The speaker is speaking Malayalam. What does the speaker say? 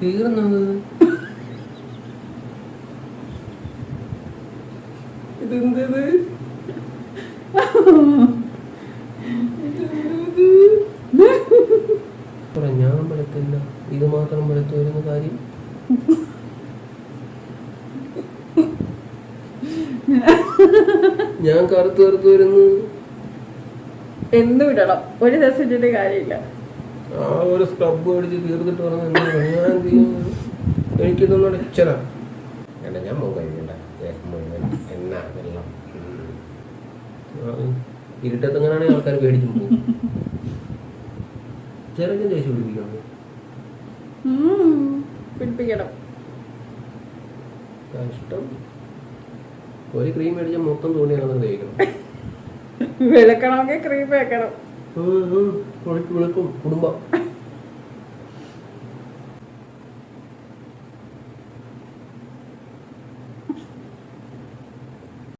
തീർന്നത് ഇതെന്തത് പറ, ഞാൻ പലത്തില്ല ഇത് മാത്രം പലത്ത് വരുന്ന കാര്യം. ഞാൻ കറുത്ത് കറുത്ത് വരുന്നു. എന്തും വിടണം? ഒരു ദിവസം ഇട്ടിട്ട് കാര്യമില്ല. ആ ഒരു സ്ക്രബ് മേടിച്ച് തീർത്തിട്ട് പറഞ്ഞു എന്താ ഞാൻ എന്ത് ചെയ്യും? എനിക്കിതൊന്നും ഇച്ചറ വേണ്ട ഞാൻ മുഖം കഴിക്കണ്ട മുഴുവൻ എണ്ണ വെള്ളം. ഉം. ആ, ഇരുട്ടത്തെങ്ങനെയാണെങ്കിൽ ആൾക്കാർ പേടിച്ചു പോകും ചെറുക്കൻ പിടിപ്പിക്കണം. പിടിപ്പിക്കണം ഇഷ്ടം. ഒരു ക്രീം മേടിച്ച മൊത്തം തോണിയാണ് തേക്കണം വെളുക്കണമെങ്കിൽ ക്രീം വെക്കണം. വിളിക്കും. കുടുംബം.